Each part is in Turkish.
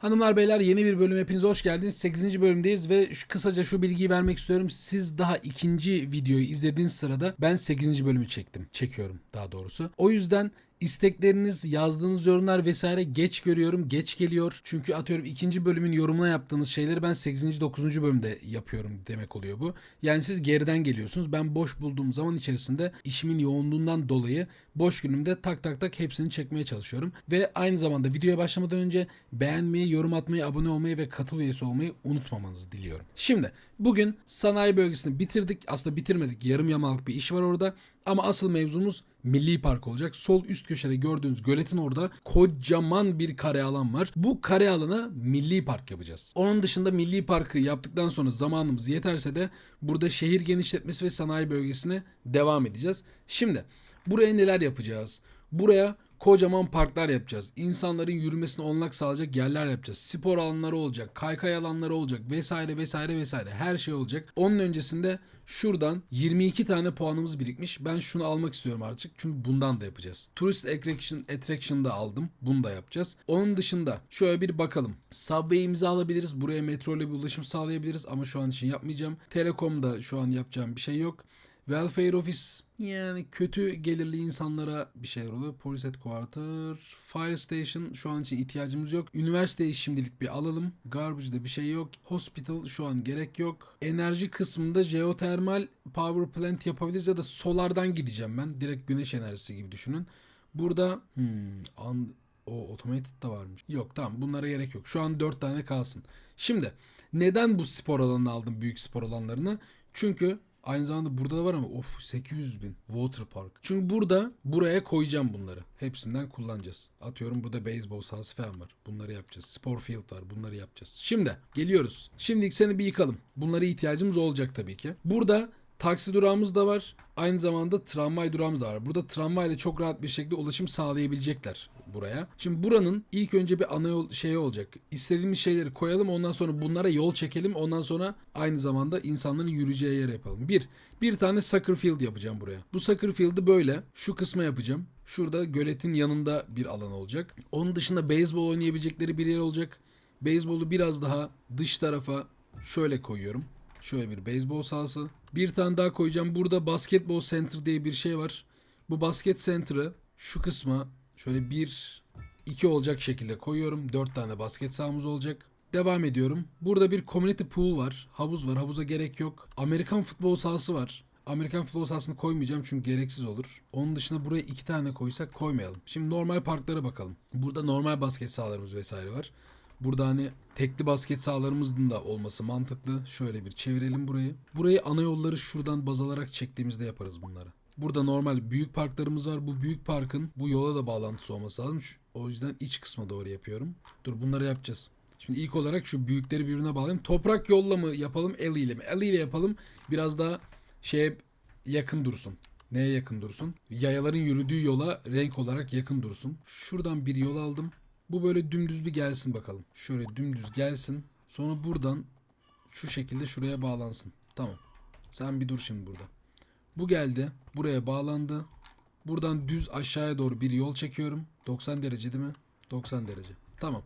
Hanımlar beyler yeni bir bölüm hepiniz hoş geldiniz. 8. bölümdeyiz ve şu, kısaca şu bilgiyi vermek istiyorum. Siz daha ikinci videoyu izlediğiniz sırada ben 8. bölümü çektim. Çekiyorum daha doğrusu. O yüzden istekleriniz, yazdığınız yorumlar vesaire geç görüyorum, geç geliyor. Çünkü atıyorum ikinci bölümün yorumuna yaptığınız şeyleri ben 8. 9. bölümde yapıyorum demek oluyor bu. Yani siz geriden geliyorsunuz. Ben boş bulduğum zaman içerisinde işimin yoğunluğundan dolayı boş günümde tak tak tak hepsini çekmeye çalışıyorum. Ve aynı zamanda videoya başlamadan önce beğenmeyi, yorum atmayı, abone olmayı ve katıl üyesi olmayı unutmamanızı diliyorum. Şimdi bugün sanayi bölgesini bitirdik. Aslında bitirmedik. Yarım yamalak bir iş var orada. Ama asıl mevzumuz Milli Park olacak. Sol üst köşede gördüğünüz göletin orada kocaman bir kare alan var. Bu kare alana Milli Park yapacağız. Onun dışında Milli Parkı yaptıktan sonra zamanımız yeterse de burada şehir genişletmesi ve sanayi bölgesine devam edeceğiz. Şimdi buraya neler yapacağız? Buraya kocaman parklar yapacağız. İnsanların yürümesine olanak sağlayacak yerler yapacağız. Spor alanları olacak, kaykay alanları olacak vesaire vesaire vesaire her şey olacak. Onun öncesinde şuradan 22 tane puanımız birikmiş. Ben şunu almak istiyorum artık çünkü bundan da yapacağız. Tourist Attraction, Attraction'ı da aldım. Bunu da yapacağız. Onun dışında şöyle bir bakalım. Subway'imizi alabiliriz. Buraya metro ile bir ulaşım sağlayabiliriz ama şu an için yapmayacağım. Telekom'da şu an yapacağım bir şey yok. Welfare Office yani kötü gelirli insanlara bir şeyler oluyor. Polis Headquarter, Fire Station şu an için ihtiyacımız yok. Üniversiteyi şimdilik bir alalım. Garbage'da bir şey yok. Hospital şu an gerek yok. Enerji kısmında jeotermal power plant yapabiliriz ya da solardan gideceğim ben. Direkt güneş enerjisi gibi düşünün. Burada hmm, an, o automated da varmış. Yok tamam bunlara gerek yok. Şu an 4 tane kalsın. Şimdi neden bu spor alanını aldım büyük spor alanlarını? Çünkü Aynı zamanda burada da var ama of 800 bin water park. Çünkü burada buraya koyacağım bunları. Hepsinden kullanacağız. Atıyorum burada beyzbol sahası falan var. Bunları yapacağız. Spor field var. Bunları yapacağız. Şimdi geliyoruz. Şimdilik seni bir yıkalım. Bunlara ihtiyacımız olacak tabii ki. Burada taksi durağımız da var. Aynı zamanda tramvay durağımız da var. Burada tramvayla çok rahat bir şekilde ulaşım sağlayabilecekler buraya. Şimdi buranın ilk önce bir ana yol şeyi olacak. İstediğimiz şeyleri koyalım ondan sonra bunlara yol çekelim. Ondan sonra aynı zamanda insanların yürüyeceği yer yapalım. Bir, bir tane soccer field yapacağım buraya. Bu soccer field'ı böyle şu kısma yapacağım. Şurada göletin yanında bir alan olacak. Onun dışında beyzbol oynayabilecekleri bir yer olacak. Beyzbolu biraz daha dış tarafa şöyle koyuyorum. Şöyle bir beyzbol sahası. Bir tane daha koyacağım. Burada basketbol center diye bir şey var. Bu basket center'ı şu kısma şöyle bir iki olacak şekilde koyuyorum. Dört tane basket sahamız olacak. Devam ediyorum. Burada bir community pool var. Havuz var. Havuza gerek yok. Amerikan futbol sahası var. Amerikan futbol sahasını koymayacağım çünkü gereksiz olur. Onun dışında buraya iki tane koysak koymayalım. Şimdi normal parklara bakalım. Burada normal basket sahalarımız vesaire var. Burada hani tekli basket sahalarımızın da olması mantıklı. Şöyle bir çevirelim burayı. Burayı ana yolları şuradan baz alarak çektiğimizde yaparız bunları. Burada normal büyük parklarımız var. Bu büyük parkın bu yola da bağlantısı olması lazım. O yüzden iç kısma doğru yapıyorum. Dur bunları yapacağız. Şimdi ilk olarak şu büyükleri birbirine bağlayalım. Toprak yolla mı yapalım, el ile mi? El ile yapalım. Biraz daha şeye yakın dursun. Neye yakın dursun? Yayaların yürüdüğü yola renk olarak yakın dursun. Şuradan bir yol aldım. Bu böyle dümdüz bir gelsin bakalım. Şöyle dümdüz gelsin. Sonra buradan şu şekilde şuraya bağlansın. Tamam. Sen bir dur şimdi burada. Bu geldi. Buraya bağlandı. Buradan düz aşağıya doğru bir yol çekiyorum. 90 derece değil mi? 90 derece. Tamam.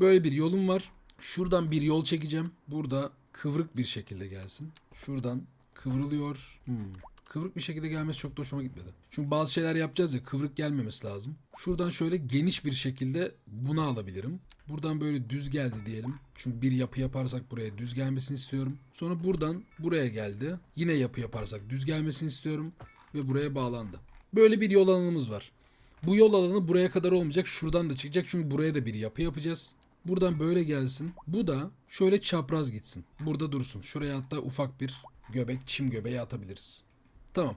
Böyle bir yolum var. Şuradan bir yol çekeceğim. Burada kıvrık bir şekilde gelsin. Şuradan kıvrılıyor. Hmm. Kıvrık bir şekilde gelmesi çok da hoşuma gitmedi. Çünkü bazı şeyler yapacağız ya kıvrık gelmemesi lazım. Şuradan şöyle geniş bir şekilde bunu alabilirim. Buradan böyle düz geldi diyelim. Çünkü bir yapı yaparsak buraya düz gelmesini istiyorum. Sonra buradan buraya geldi. Yine yapı yaparsak düz gelmesini istiyorum. Ve buraya bağlandı. Böyle bir yol alanımız var. Bu yol alanı buraya kadar olmayacak. Şuradan da çıkacak. Çünkü buraya da bir yapı yapacağız. Buradan böyle gelsin. Bu da şöyle çapraz gitsin. Burada dursun. Şuraya hatta ufak bir göbek, çim göbeği atabiliriz. Tamam.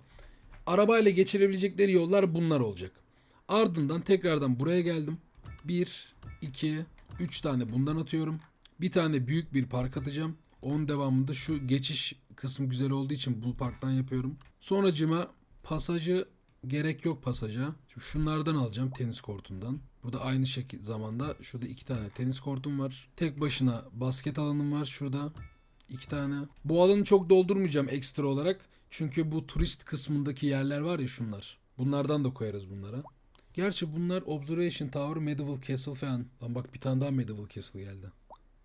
Arabayla geçirebilecekleri yollar bunlar olacak. Ardından tekrardan buraya geldim. 1, 2, 3 tane bundan atıyorum. Bir tane büyük bir park atacağım. Onun devamında şu geçiş kısmı güzel olduğu için bu parktan yapıyorum. Sonracıma pasajı gerek yok pasaja. Şimdi şunlardan alacağım tenis kortundan. Burada aynı şekilde zamanda şurada iki tane tenis kortum var. Tek başına basket alanım var şurada. iki tane. Bu alanı çok doldurmayacağım ekstra olarak. Çünkü bu turist kısmındaki yerler var ya şunlar. Bunlardan da koyarız bunlara. Gerçi bunlar Observation Tower, Medieval Castle falan. Lan bak bir tane daha Medieval Castle geldi.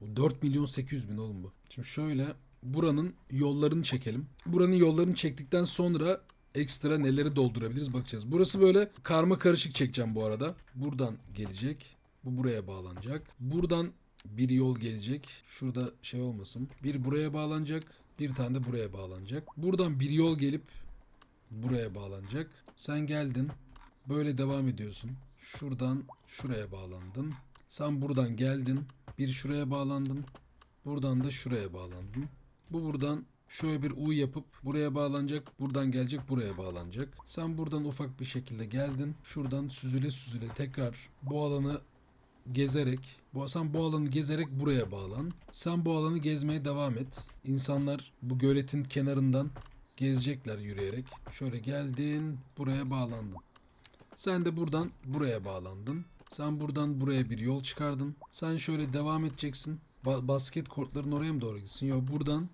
O 4 milyon 800 bin oğlum bu. Şimdi şöyle buranın yollarını çekelim. Buranın yollarını çektikten sonra ekstra neleri doldurabiliriz bakacağız. Burası böyle karma karışık çekeceğim bu arada. Buradan gelecek. Bu buraya bağlanacak. Buradan bir yol gelecek. Şurada şey olmasın. Bir buraya bağlanacak. Bir tane de buraya bağlanacak. Buradan bir yol gelip buraya bağlanacak. Sen geldin. Böyle devam ediyorsun. Şuradan şuraya bağlandın. Sen buradan geldin. Bir şuraya bağlandın. Buradan da şuraya bağlandın. Bu buradan şöyle bir U yapıp buraya bağlanacak. Buradan gelecek buraya bağlanacak. Sen buradan ufak bir şekilde geldin. Şuradan süzüle süzüle tekrar bu alanı gezerek bu sen bu alanı gezerek buraya bağlan. Sen bu alanı gezmeye devam et. İnsanlar bu göletin kenarından gezecekler yürüyerek. Şöyle geldin, buraya bağlandın. Sen de buradan buraya bağlandın. Sen buradan buraya bir yol çıkardın. Sen şöyle devam edeceksin. Ba- basket kortların oraya mı doğru gitsin? Yok buradan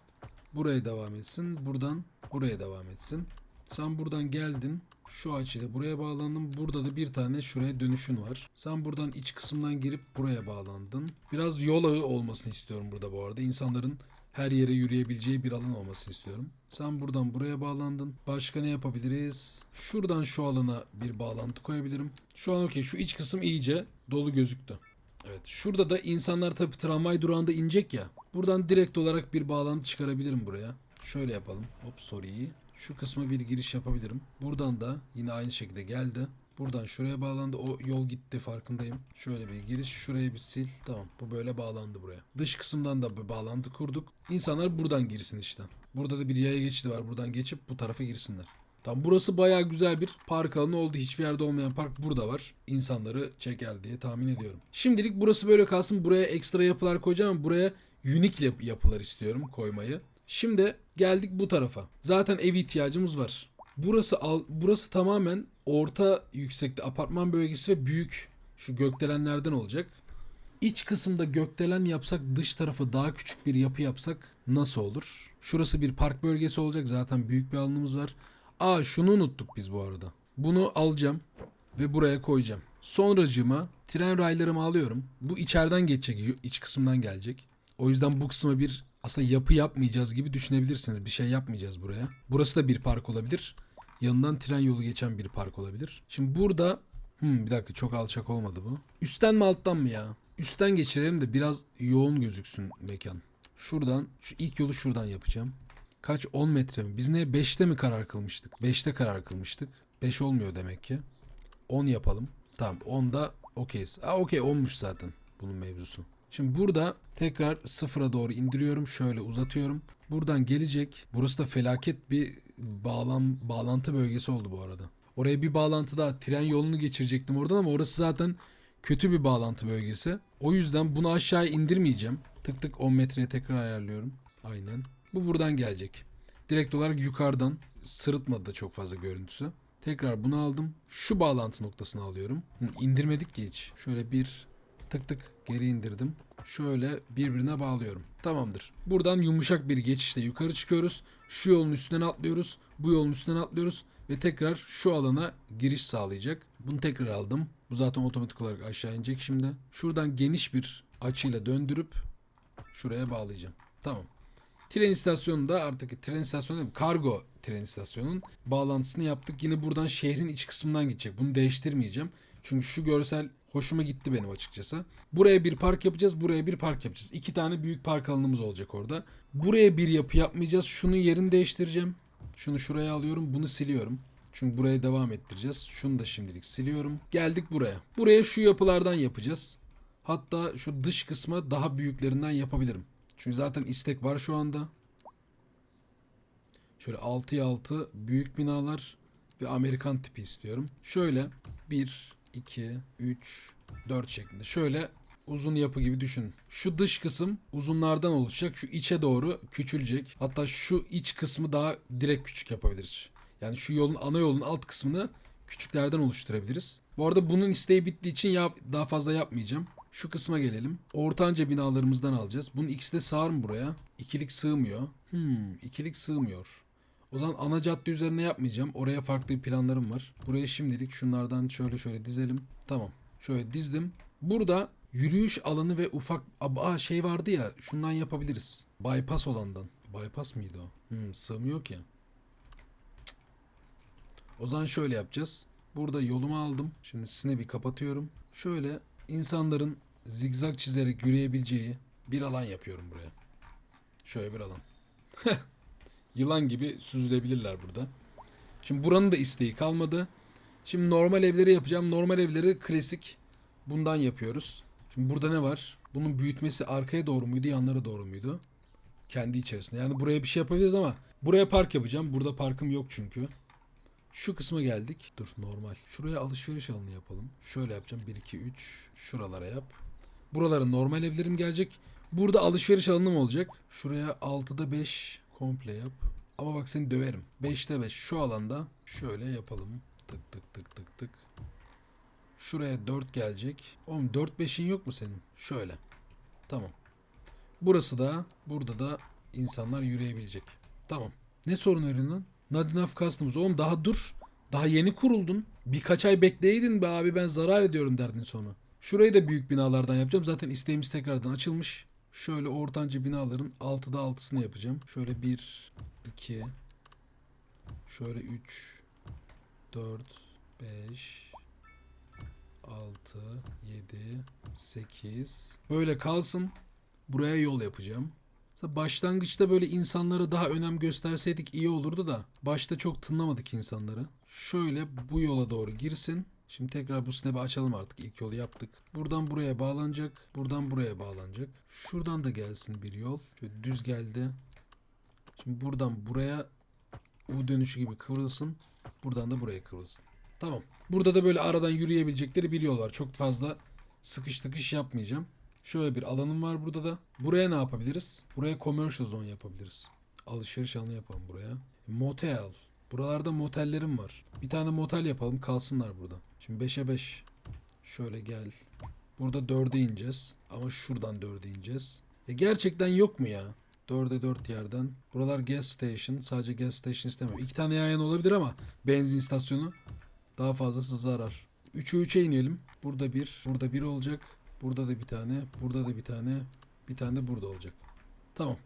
buraya devam etsin. Buradan buraya devam etsin. Sen buradan geldin. Şu açıyla buraya bağlandın. Burada da bir tane şuraya dönüşün var. Sen buradan iç kısımdan girip buraya bağlandın. Biraz yol ağı olmasını istiyorum burada bu arada. İnsanların her yere yürüyebileceği bir alan olmasını istiyorum. Sen buradan buraya bağlandın. Başka ne yapabiliriz? Şuradan şu alana bir bağlantı koyabilirim. Şu an okey. Şu iç kısım iyice dolu gözüktü. Evet. Şurada da insanlar tabii tramvay durağında inecek ya. Buradan direkt olarak bir bağlantı çıkarabilirim buraya. Şöyle yapalım. Hop sorry. Şu kısma bir giriş yapabilirim. Buradan da yine aynı şekilde geldi. Buradan şuraya bağlandı. O yol gitti farkındayım. Şöyle bir giriş. Şurayı bir sil. Tamam. Bu böyle bağlandı buraya. Dış kısımdan da bir bağlantı kurduk. İnsanlar buradan girsin işte. Burada da bir yaya geçidi var. Buradan geçip bu tarafa girsinler. Tam burası bayağı güzel bir park alanı oldu. Hiçbir yerde olmayan park burada var. İnsanları çeker diye tahmin ediyorum. Şimdilik burası böyle kalsın. Buraya ekstra yapılar koyacağım buraya unique yap- yapılar istiyorum koymayı. Şimdi geldik bu tarafa. Zaten ev ihtiyacımız var. Burası al, burası tamamen orta yüksekte apartman bölgesi ve büyük şu gökdelenlerden olacak. İç kısımda gökdelen yapsak dış tarafı daha küçük bir yapı yapsak nasıl olur? Şurası bir park bölgesi olacak zaten büyük bir alanımız var. Aa şunu unuttuk biz bu arada. Bunu alacağım ve buraya koyacağım. Sonracıma tren raylarımı alıyorum. Bu içeriden geçecek, iç kısımdan gelecek. O yüzden bu kısma bir aslında yapı yapmayacağız gibi düşünebilirsiniz. Bir şey yapmayacağız buraya. Burası da bir park olabilir. Yanından tren yolu geçen bir park olabilir. Şimdi burada hmm, bir dakika çok alçak olmadı bu. Üstten mi alttan mı ya? Üstten geçirelim de biraz yoğun gözüksün mekan. Şuradan şu ilk yolu şuradan yapacağım. Kaç 10 metre mi? Biz ne 5'te mi karar kılmıştık? 5'te karar kılmıştık. 5 olmuyor demek ki. 10 yapalım. Tamam 10'da okeyiz. Aa okey olmuş zaten bunun mevzusu. Şimdi burada tekrar sıfıra doğru indiriyorum. Şöyle uzatıyorum. Buradan gelecek. Burası da felaket bir bağlam bağlantı bölgesi oldu bu arada. Oraya bir bağlantı daha tren yolunu geçirecektim oradan ama orası zaten kötü bir bağlantı bölgesi. O yüzden bunu aşağıya indirmeyeceğim. Tık tık 10 metreye tekrar ayarlıyorum. Aynen. Bu buradan gelecek. Direkt olarak yukarıdan sırıtmadı da çok fazla görüntüsü. Tekrar bunu aldım. Şu bağlantı noktasını alıyorum. Hı, İndirmedik ki hiç. Şöyle bir tık tık geri indirdim. Şöyle birbirine bağlıyorum. Tamamdır. Buradan yumuşak bir geçişle yukarı çıkıyoruz. Şu yolun üstünden atlıyoruz. Bu yolun üstünden atlıyoruz. Ve tekrar şu alana giriş sağlayacak. Bunu tekrar aldım. Bu zaten otomatik olarak aşağı inecek şimdi. Şuradan geniş bir açıyla döndürüp şuraya bağlayacağım. Tamam. Tren istasyonunda artık tren istasyonu değil, kargo tren istasyonunun bağlantısını yaptık. Yine buradan şehrin iç kısmından gidecek. Bunu değiştirmeyeceğim. Çünkü şu görsel hoşuma gitti benim açıkçası. Buraya bir park yapacağız, buraya bir park yapacağız. İki tane büyük park alanımız olacak orada. Buraya bir yapı yapmayacağız. Şunun yerini değiştireceğim. Şunu şuraya alıyorum, bunu siliyorum. Çünkü buraya devam ettireceğiz. Şunu da şimdilik siliyorum. Geldik buraya. Buraya şu yapılardan yapacağız. Hatta şu dış kısma daha büyüklerinden yapabilirim. Çünkü zaten istek var şu anda. Şöyle 6'ya 6 büyük binalar ve Amerikan tipi istiyorum. Şöyle 1, 2, 3, 4 şeklinde. Şöyle uzun yapı gibi düşün. Şu dış kısım uzunlardan oluşacak. Şu içe doğru küçülecek. Hatta şu iç kısmı daha direkt küçük yapabiliriz. Yani şu yolun ana yolun alt kısmını küçüklerden oluşturabiliriz. Bu arada bunun isteği bittiği için ya daha fazla yapmayacağım. Şu kısma gelelim. Ortanca binalarımızdan alacağız. Bunun ikisi de sığar mı buraya? İkilik sığmıyor. Hmm, ikilik sığmıyor. O zaman ana cadde üzerine yapmayacağım. Oraya farklı planlarım var. Buraya şimdilik şunlardan şöyle şöyle dizelim. Tamam. Şöyle dizdim. Burada yürüyüş alanı ve ufak aa şey vardı ya şundan yapabiliriz. Bypass olandan. Bypass mıydı o? Hmm, sığmıyor ki. O zaman şöyle yapacağız. Burada yolumu aldım. Şimdi snap'i kapatıyorum. Şöyle insanların zigzag çizerek yürüyebileceği bir alan yapıyorum buraya. Şöyle bir alan. Yılan gibi süzülebilirler burada. Şimdi buranın da isteği kalmadı. Şimdi normal evleri yapacağım. Normal evleri klasik. Bundan yapıyoruz. Şimdi burada ne var? Bunun büyütmesi arkaya doğru muydu, yanlara doğru muydu? Kendi içerisinde. Yani buraya bir şey yapabiliriz ama buraya park yapacağım. Burada parkım yok çünkü. Şu kısma geldik. Dur normal. Şuraya alışveriş alanı yapalım. Şöyle yapacağım. 1 2 3 şuralara yap. Buralara normal evlerim gelecek. Burada alışveriş alanım olacak. Şuraya 6'da 5 komple yap. Ama bak seni döverim. 5'te 5 şu alanda şöyle yapalım. Tık tık tık tık tık. Şuraya 4 gelecek. Oğlum 4 5'in yok mu senin? Şöyle. Tamam. Burası da burada da insanlar yürüyebilecek. Tamam. Ne sorun arıyorsun lan? Not enough. Oğlum daha dur. Daha yeni kuruldun. Birkaç ay bekleydin be abi ben zarar ediyorum derdin sonra. Şurayı da büyük binalardan yapacağım. Zaten isteğimiz tekrardan açılmış. Şöyle ortanca binaların 6'da 6'sını yapacağım. Şöyle 1, 2, şöyle 3, 4, 5, 6, 7, 8. Böyle kalsın. Buraya yol yapacağım. Başlangıçta böyle insanlara daha önem gösterseydik iyi olurdu da başta çok tınlamadık insanları. Şöyle bu yola doğru girsin. Şimdi tekrar bu snap'i açalım artık. İlk yolu yaptık. Buradan buraya bağlanacak. Buradan buraya bağlanacak. Şuradan da gelsin bir yol. Şöyle düz geldi. Şimdi buradan buraya U dönüşü gibi kıvrılsın. Buradan da buraya kıvrılsın. Tamam. Burada da böyle aradan yürüyebilecekleri bir yol var. Çok fazla sıkış tıkış yapmayacağım. Şöyle bir alanım var burada da. Buraya ne yapabiliriz? Buraya commercial zone yapabiliriz. Alışveriş alanı yapalım buraya. Motel. Buralarda motellerim var. Bir tane motel yapalım kalsınlar burada. Şimdi 5'e 5. Şöyle gel. Burada 4'e ineceğiz. Ama şuradan 4'e ineceğiz. E gerçekten yok mu ya? 4'e 4 yerden. Buralar gas station. Sadece gas station istemiyorum. İki tane yayan olabilir ama benzin istasyonu daha fazlası zarar. 3'e 3'e inelim. Burada bir. Burada bir olacak. Burada da bir tane. Burada da bir tane. Bir tane de burada olacak. Tamam.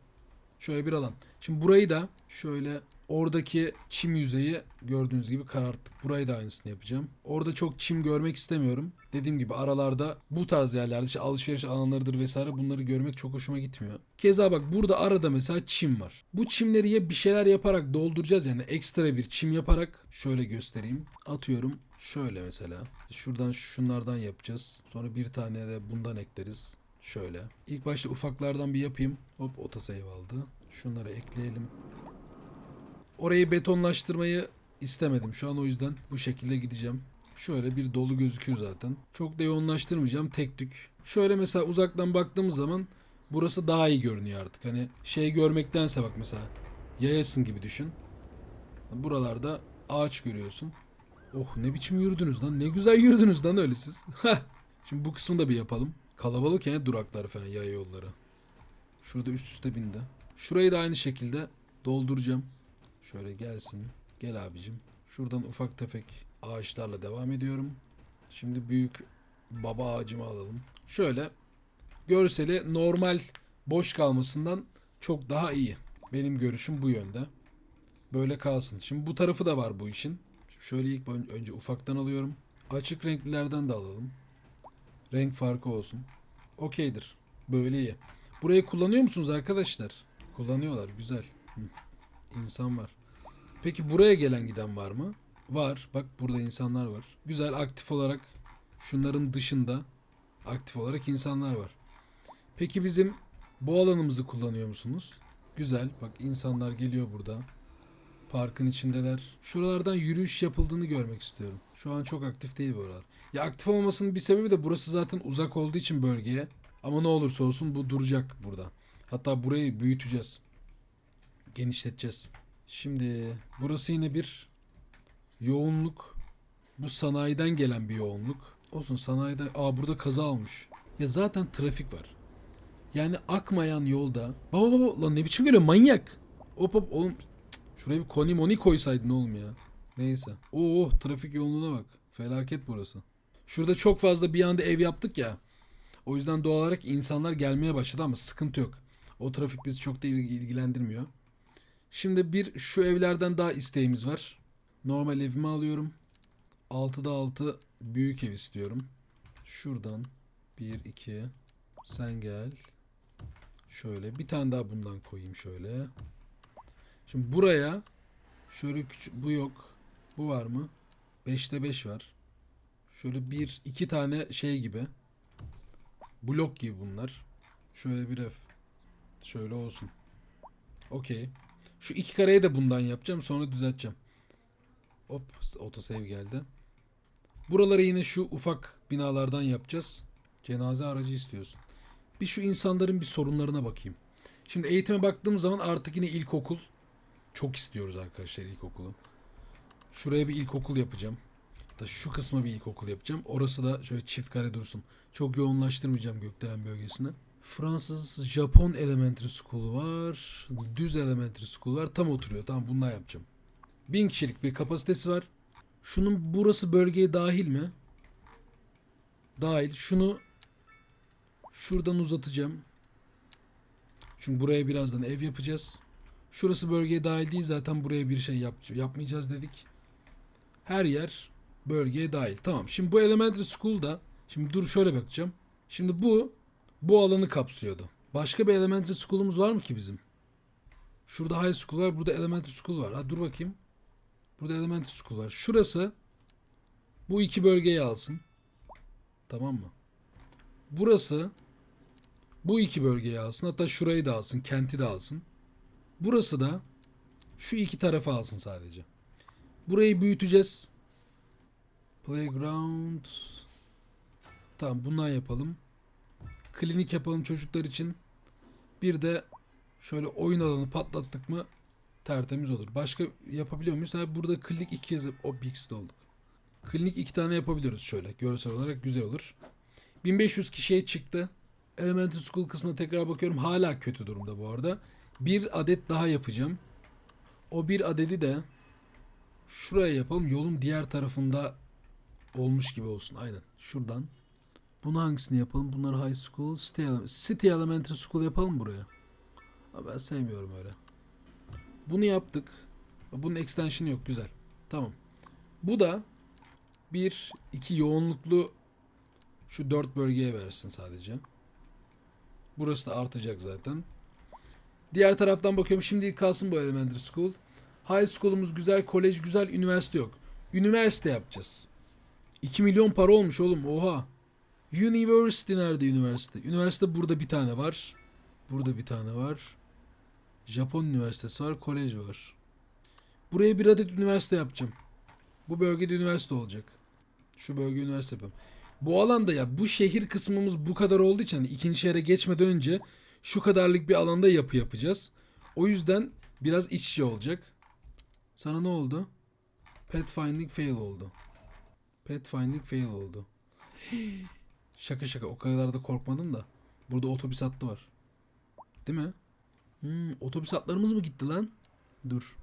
Şöyle bir alan. Şimdi burayı da şöyle oradaki çim yüzeyi gördüğünüz gibi kararttık. Burayı da aynısını yapacağım. Orada çok çim görmek istemiyorum. Dediğim gibi aralarda bu tarz yerlerde işte alışveriş alanlarıdır vesaire bunları görmek çok hoşuma gitmiyor. Keza bak burada arada mesela çim var. Bu çimleri ya bir şeyler yaparak dolduracağız yani ekstra bir çim yaparak şöyle göstereyim. Atıyorum şöyle mesela. Şuradan şunlardan yapacağız. Sonra bir tane de bundan ekleriz. Şöyle. İlk başta ufaklardan bir yapayım. Hop otosave aldı. Şunları ekleyelim. Orayı betonlaştırmayı istemedim şu an o yüzden bu şekilde gideceğim. Şöyle bir dolu gözüküyor zaten. Çok da yoğunlaştırmayacağım tek tük. Şöyle mesela uzaktan baktığımız zaman burası daha iyi görünüyor artık. Hani şey görmektense bak mesela yayasın gibi düşün. Buralarda ağaç görüyorsun. Oh ne biçim yürüdünüz lan. Ne güzel yürüdünüz lan öyle siz. Şimdi bu kısmını da bir yapalım. Kalabalık yani duraklar falan yaya yolları. Şurada üst üste bindi. Şurayı da aynı şekilde dolduracağım. Şöyle gelsin. Gel abicim. Şuradan ufak tefek ağaçlarla devam ediyorum. Şimdi büyük baba ağacımı alalım. Şöyle görseli normal boş kalmasından çok daha iyi. Benim görüşüm bu yönde. Böyle kalsın. Şimdi bu tarafı da var bu işin. Şöyle ilk ön- önce ufaktan alıyorum. Açık renklilerden de alalım. Renk farkı olsun. Okeydir. Böyle iyi. Burayı kullanıyor musunuz arkadaşlar? Kullanıyorlar. Güzel. İnsan var. Peki buraya gelen giden var mı? Var. Bak burada insanlar var. Güzel aktif olarak şunların dışında aktif olarak insanlar var. Peki bizim bu alanımızı kullanıyor musunuz? Güzel. Bak insanlar geliyor burada. Parkın içindeler. Şuralardan yürüyüş yapıldığını görmek istiyorum. Şu an çok aktif değil buralar. Ya aktif olmamasının bir sebebi de burası zaten uzak olduğu için bölgeye. Ama ne olursa olsun bu duracak burada. Hatta burayı büyüteceğiz. Genişleteceğiz. Şimdi burası yine bir yoğunluk. Bu sanayiden gelen bir yoğunluk. Olsun sanayiden... Aa burada kaza olmuş. Ya zaten trafik var. Yani akmayan yolda... Baba baba lan ne biçim geliyor manyak. Hop hop oğlum. Şuraya bir koni moni koysaydın oğlum ya. Neyse. Oo trafik yoğunluğuna bak. Felaket burası. Şurada çok fazla bir anda ev yaptık ya. O yüzden doğal olarak insanlar gelmeye başladı ama sıkıntı yok. O trafik bizi çok da ilgi- ilgilendirmiyor. Şimdi bir şu evlerden daha isteğimiz var. Normal evimi alıyorum. 6'da 6 büyük ev istiyorum. Şuradan 1 2 sen gel. Şöyle bir tane daha bundan koyayım şöyle. Şimdi buraya şöyle küçük bu yok. Bu var mı? 5'te 5 var. Şöyle bir iki tane şey gibi. Blok gibi bunlar. Şöyle bir ev. Şöyle olsun. Okey. Şu iki kareyi de bundan yapacağım. Sonra düzelteceğim. Hop autosave geldi. Buraları yine şu ufak binalardan yapacağız. Cenaze aracı istiyorsun. Bir şu insanların bir sorunlarına bakayım. Şimdi eğitime baktığım zaman artık yine ilkokul. Çok istiyoruz arkadaşlar ilkokulu. Şuraya bir ilkokul yapacağım. Da şu kısma bir ilkokul yapacağım. Orası da şöyle çift kare dursun. Çok yoğunlaştırmayacağım gökdelen bölgesini. Fransız Japon Elementary School var. Düz Elementary School var. Tam oturuyor. Tamam bundan yapacağım. Bin kişilik bir kapasitesi var. Şunun burası bölgeye dahil mi? Dahil. Şunu şuradan uzatacağım. Çünkü buraya birazdan ev yapacağız. Şurası bölgeye dahil değil zaten buraya bir şey yap, yapmayacağız dedik. Her yer bölgeye dahil. Tamam. Şimdi bu elementary school'da şimdi dur şöyle bakacağım. Şimdi bu bu alanı kapsıyordu. Başka bir elementary school'umuz var mı ki bizim? Şurada high school var, burada elementary school var. Ha dur bakayım. Burada elementary school var. Şurası bu iki bölgeyi alsın. Tamam mı? Burası bu iki bölgeyi alsın. Hatta şurayı da alsın. Kenti de alsın. Burası da şu iki tarafa alsın sadece. Burayı büyüteceğiz. Playground. Tamam bundan yapalım. Klinik yapalım çocuklar için. Bir de şöyle oyun alanı patlattık mı tertemiz olur. Başka yapabiliyor muyuz? Ha, burada klinik iki kez o Bix'te olduk. Klinik iki tane yapabiliyoruz şöyle. Görsel olarak güzel olur. 1500 kişiye çıktı. Elementary School kısmına tekrar bakıyorum. Hala kötü durumda bu arada. Bir adet daha yapacağım. O bir adedi de şuraya yapalım. Yolun diğer tarafında olmuş gibi olsun. Aynen. Şuradan. Bunu hangisini yapalım? Bunlar High School, City, City Elementary School yapalım buraya. Ama ben sevmiyorum öyle. Bunu yaptık. Bunun extension'ı yok. Güzel. Tamam. Bu da bir, iki yoğunluklu şu dört bölgeye versin sadece. Burası da artacak zaten. Diğer taraftan bakıyorum. Şimdi kalsın bu elementary school. High school'umuz güzel, kolej güzel, üniversite yok. Üniversite yapacağız. 2 milyon para olmuş oğlum. Oha. University nerede üniversite? Üniversite burada bir tane var. Burada bir tane var. Japon üniversitesi var, kolej var. Buraya bir adet üniversite yapacağım. Bu bölgede üniversite olacak. Şu bölge üniversite yapalım. Bu alanda ya bu şehir kısmımız bu kadar olduğu için hani ikinci şehre geçmeden önce şu kadarlık bir alanda yapı yapacağız. O yüzden biraz iç içe olacak. Sana ne oldu? Pet finding fail oldu. Pet finding fail oldu. şaka şaka o kadar da korkmadım da. Burada otobüs hattı var. Değil mi? Hmm, otobüs hatlarımız mı gitti lan? Dur.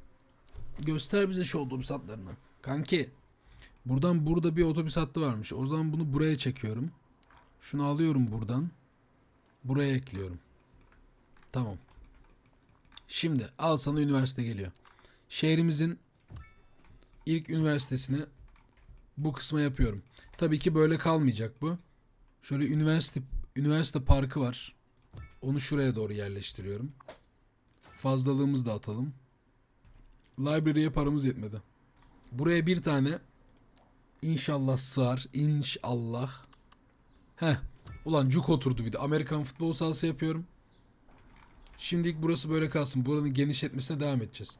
Göster bize şu otobüs hatlarını. Kanki. Buradan burada bir otobüs hattı varmış. O zaman bunu buraya çekiyorum. Şunu alıyorum buradan. Buraya ekliyorum. Tamam. Şimdi al sana üniversite geliyor. Şehrimizin ilk üniversitesini bu kısma yapıyorum. Tabii ki böyle kalmayacak bu. Şöyle üniversite üniversite parkı var. Onu şuraya doğru yerleştiriyorum. Fazlalığımızı da atalım. Library'e paramız yetmedi. Buraya bir tane inşallah sığar. İnşallah. Heh. Ulan cuk oturdu bir de. Amerikan futbol sahası yapıyorum. Şimdilik burası böyle kalsın. Buranın genişletmesine devam edeceğiz.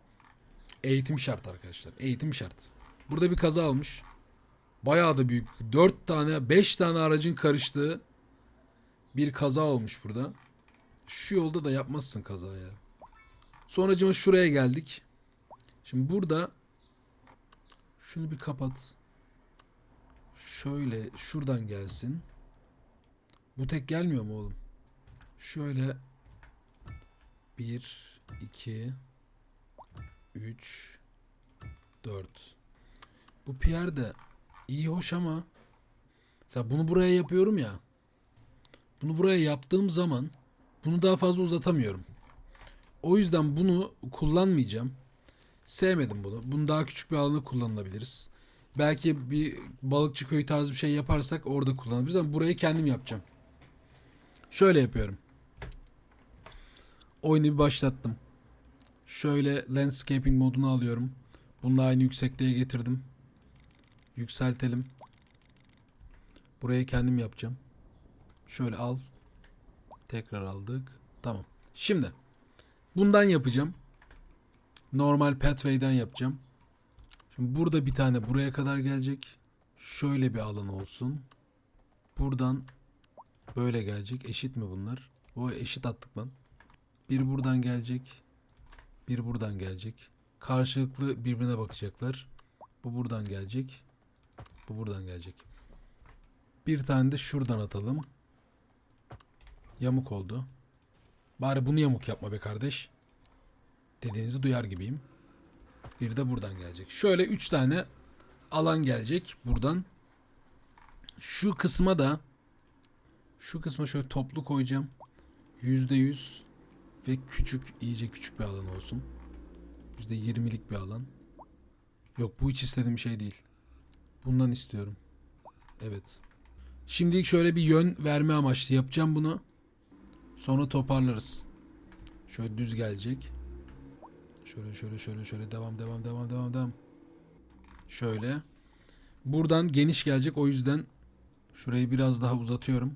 Eğitim şart arkadaşlar. Eğitim şart. Burada bir kaza olmuş. Bayağı da büyük. 4 tane, 5 tane aracın karıştığı bir kaza olmuş burada. Şu yolda da yapmazsın kaza ya. Sonracıma şuraya geldik. Şimdi burada şunu bir kapat. Şöyle şuradan gelsin. Bu tek gelmiyor mu oğlum? Şöyle 1 2 3 4 Bu Pierre de iyi hoş ama mesela bunu buraya yapıyorum ya. Bunu buraya yaptığım zaman bunu daha fazla uzatamıyorum. O yüzden bunu kullanmayacağım. Sevmedim bunu. Bunu daha küçük bir alanda kullanılabiliriz. Belki bir balıkçı köyü tarzı bir şey yaparsak orada kullanabiliriz ama burayı kendim yapacağım. Şöyle yapıyorum. Oyunu bir başlattım. Şöyle landscaping modunu alıyorum. Bunu da aynı yüksekliğe getirdim. Yükseltelim. Burayı kendim yapacağım. Şöyle al. Tekrar aldık. Tamam. Şimdi bundan yapacağım. Normal pathway'den yapacağım. Şimdi burada bir tane buraya kadar gelecek. Şöyle bir alan olsun. Buradan böyle gelecek. Eşit mi bunlar? O eşit attık lan. Bir buradan gelecek. Bir buradan gelecek. Karşılıklı birbirine bakacaklar. Bu buradan gelecek. Bu buradan gelecek. Bir tane de şuradan atalım. Yamuk oldu. Bari bunu yamuk yapma be kardeş. Dediğinizi duyar gibiyim. Bir de buradan gelecek. Şöyle 3 tane alan gelecek buradan. Şu kısma da şu kısma şöyle toplu koyacağım. %100 ve küçük, iyice küçük bir alan olsun. %20'lik bir alan. Yok bu hiç istediğim şey değil. Bundan istiyorum. Evet. Şimdilik şöyle bir yön verme amaçlı yapacağım bunu. Sonra toparlarız. Şöyle düz gelecek. Şöyle şöyle şöyle şöyle devam devam devam devam devam. Şöyle. Buradan geniş gelecek o yüzden şurayı biraz daha uzatıyorum.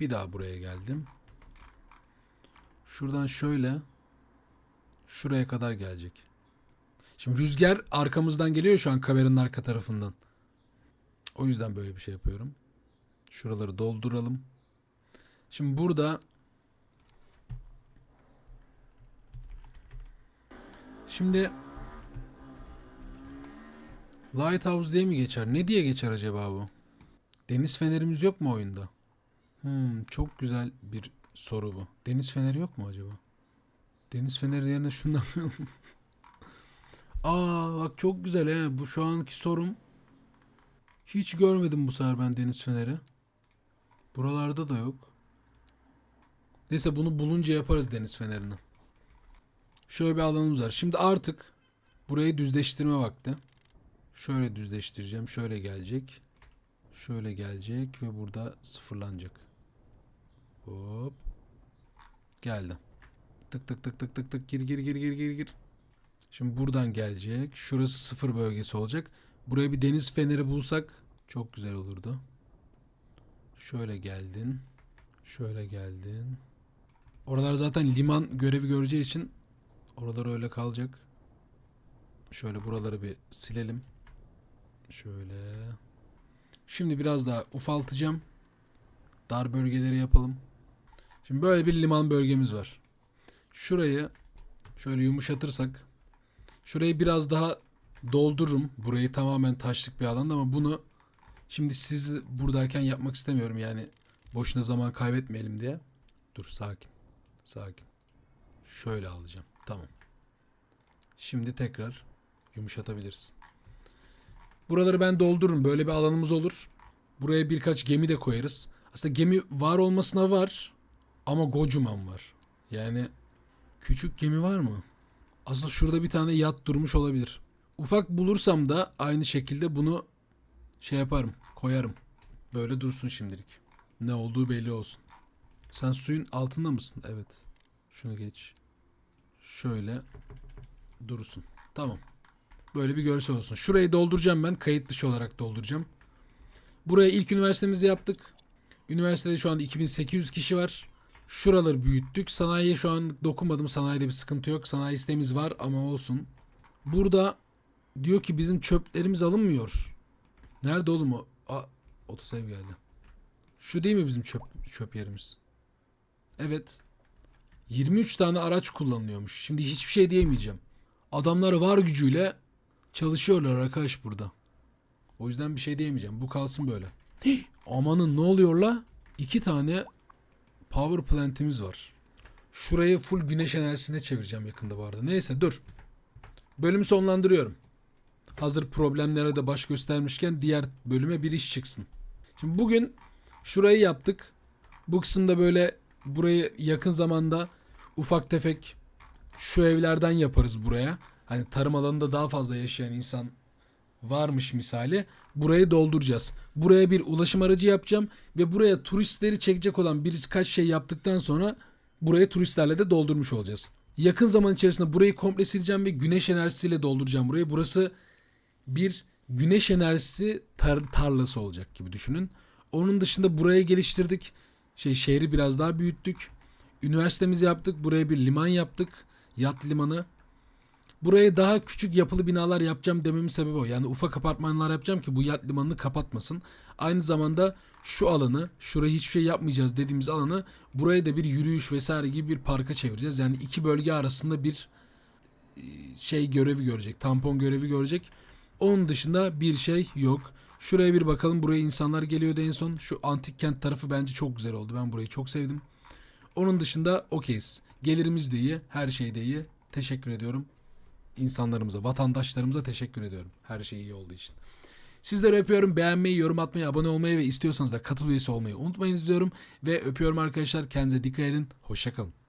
Bir daha buraya geldim. Şuradan şöyle şuraya kadar gelecek. Şimdi rüzgar arkamızdan geliyor şu an kameranın arka tarafından. O yüzden böyle bir şey yapıyorum. Şuraları dolduralım. Şimdi burada Şimdi Lighthouse diye mi geçer? Ne diye geçer acaba bu? Deniz fenerimiz yok mu oyunda? Hmm, çok güzel bir soru bu. Deniz feneri yok mu acaba? Deniz feneri yerine şundan Aa bak çok güzel he. Bu şu anki sorum. Hiç görmedim bu sefer ben deniz feneri. Buralarda da yok. Neyse bunu bulunca yaparız deniz fenerini. Şöyle bir alanımız var. Şimdi artık burayı düzleştirme vakti. Şöyle düzleştireceğim. Şöyle gelecek. Şöyle gelecek ve burada sıfırlanacak. Hop. Geldi. Tık tık tık tık tık tık gir gir gir gir gir gir. Şimdi buradan gelecek. Şurası sıfır bölgesi olacak. Buraya bir deniz feneri bulsak çok güzel olurdu. Şöyle geldin. Şöyle geldin. Oralar zaten liman görevi göreceği için oralar öyle kalacak. Şöyle buraları bir silelim. Şöyle. Şimdi biraz daha ufaltacağım. Dar bölgeleri yapalım. Şimdi böyle bir liman bölgemiz var. Şurayı şöyle yumuşatırsak şurayı biraz daha doldururum. Burayı tamamen taşlık bir alan ama bunu şimdi siz buradayken yapmak istemiyorum yani boşuna zaman kaybetmeyelim diye. Dur sakin. Sakin. Şöyle alacağım. Tamam. Şimdi tekrar yumuşatabiliriz. Buraları ben doldururum. Böyle bir alanımız olur. Buraya birkaç gemi de koyarız. Aslında gemi var olmasına var. Ama kocaman var. Yani küçük gemi var mı? Aslında şurada bir tane yat durmuş olabilir. Ufak bulursam da aynı şekilde bunu şey yaparım. Koyarım. Böyle dursun şimdilik. Ne olduğu belli olsun. Sen suyun altında mısın? Evet. Şunu geç. Şöyle dursun. Tamam. Böyle bir görsel olsun. Şurayı dolduracağım ben. Kayıt dışı olarak dolduracağım. Buraya ilk üniversitemizi yaptık. Üniversitede şu anda 2800 kişi var. Şuraları büyüttük. Sanayiye şu an dokunmadım. Sanayide bir sıkıntı yok. Sanayi sitemiz var ama olsun. Burada diyor ki bizim çöplerimiz alınmıyor. Nerede oğlum o? Aa, otosev geldi. Şu değil mi bizim çöp, çöp yerimiz? Evet. 23 tane araç kullanılıyormuş. Şimdi hiçbir şey diyemeyeceğim. Adamlar var gücüyle çalışıyorlar arkadaş burada. O yüzden bir şey diyemeyeceğim. Bu kalsın böyle. Amanın ne oluyor la? İki tane power plant'imiz var. Şurayı full güneş enerjisine çevireceğim yakında bu arada. Neyse dur. Bölümü sonlandırıyorum. Hazır problemlere de baş göstermişken diğer bölüme bir iş çıksın. Şimdi bugün şurayı yaptık. Bu kısımda böyle burayı yakın zamanda ufak tefek şu evlerden yaparız buraya. Hani tarım alanında daha fazla yaşayan insan varmış misali. Burayı dolduracağız. Buraya bir ulaşım aracı yapacağım ve buraya turistleri çekecek olan birkaç şey yaptıktan sonra burayı turistlerle de doldurmuş olacağız. Yakın zaman içerisinde burayı komple sileceğim ve güneş enerjisiyle dolduracağım burayı. Burası bir güneş enerjisi tar- tarlası olacak gibi düşünün. Onun dışında burayı geliştirdik. Şey şehri biraz daha büyüttük. Üniversitemizi yaptık. Buraya bir liman yaptık. Yat limanı. Buraya daha küçük yapılı binalar yapacağım dememin sebebi o. Yani ufak apartmanlar yapacağım ki bu yat limanını kapatmasın. Aynı zamanda şu alanı, şurayı hiçbir şey yapmayacağız dediğimiz alanı buraya da bir yürüyüş vesaire gibi bir parka çevireceğiz. Yani iki bölge arasında bir e, şey görevi görecek, tampon görevi görecek. Onun dışında bir şey yok. Şuraya bir bakalım. Buraya insanlar geliyordu en son. Şu antik kent tarafı bence çok güzel oldu. Ben burayı çok sevdim. Onun dışında okeyiz. Gelirimiz de iyi. Her şey de iyi. Teşekkür ediyorum. İnsanlarımıza, vatandaşlarımıza teşekkür ediyorum. Her şey iyi olduğu için. Sizleri öpüyorum. Beğenmeyi, yorum atmayı, abone olmayı ve istiyorsanız da katıl üyesi olmayı unutmayın diyorum. Ve öpüyorum arkadaşlar. Kendinize dikkat edin. Hoşçakalın.